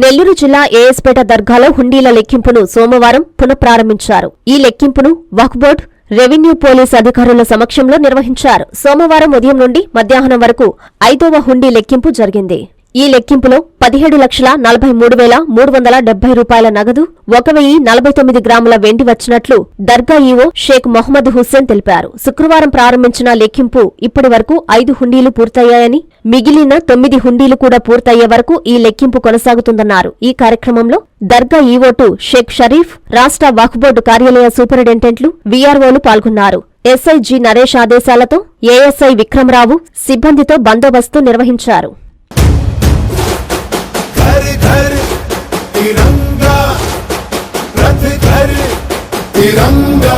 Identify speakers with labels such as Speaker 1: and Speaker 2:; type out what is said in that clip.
Speaker 1: నెల్లూరు జిల్లా ఏఎస్పేట దర్గాలో హుండీల లెక్కింపును సోమవారం పునఃప్రారంభించారు. ఈ లెక్కింపును వక్బోర్డ్ రెవెన్యూ పోలీస్ అధికారుల సమక్షంలో నిర్వహించారు. సోమవారం ఉదయం నుండి మధ్యాహ్నం వరకు ఐదవ హుండీ లెక్కింపు జరిగింది. ఈ లెక్కింపులో పదిహేడు లక్షల నలభై మూడు వేల మూడు వందల డెబ్బై రూపాయల నగదు ఒక వెయ్యి నలభై తొమ్మిది గ్రాముల వెండి వచ్చినట్లు దర్గా ఈవో షేక్ మొహమ్మద్ హుస్సేన్ తెలిపారు. శుక్రవారం ప్రారంభించిన లెక్కింపు ఇప్పటి వరకు ఐదు హుండీలు పూర్తయ్యాయని మిగిలిన తొమ్మిది హుండీలు కూడా పూర్తయ్యే వరకు ఈ లెక్కింపు కొనసాగుతుందన్నారు. ఈ కార్యక్రమంలో దర్గా ఈవోటు షేక్ షరీఫ్ రాష్ట్ర వక్ఫ్ బోర్డు కార్యాలయ సూపరింటెండెంట్లు వీఆర్ఓలు పాల్గొన్నారు. ఎస్ఐ జి నరేష్ ఆదేశాలతో ఏఎస్ఐ విక్రమరావు సిబ్బందితో బందోబస్తు నిర్వహించారు.
Speaker 2: तिरंगा रथ घर तिरंगा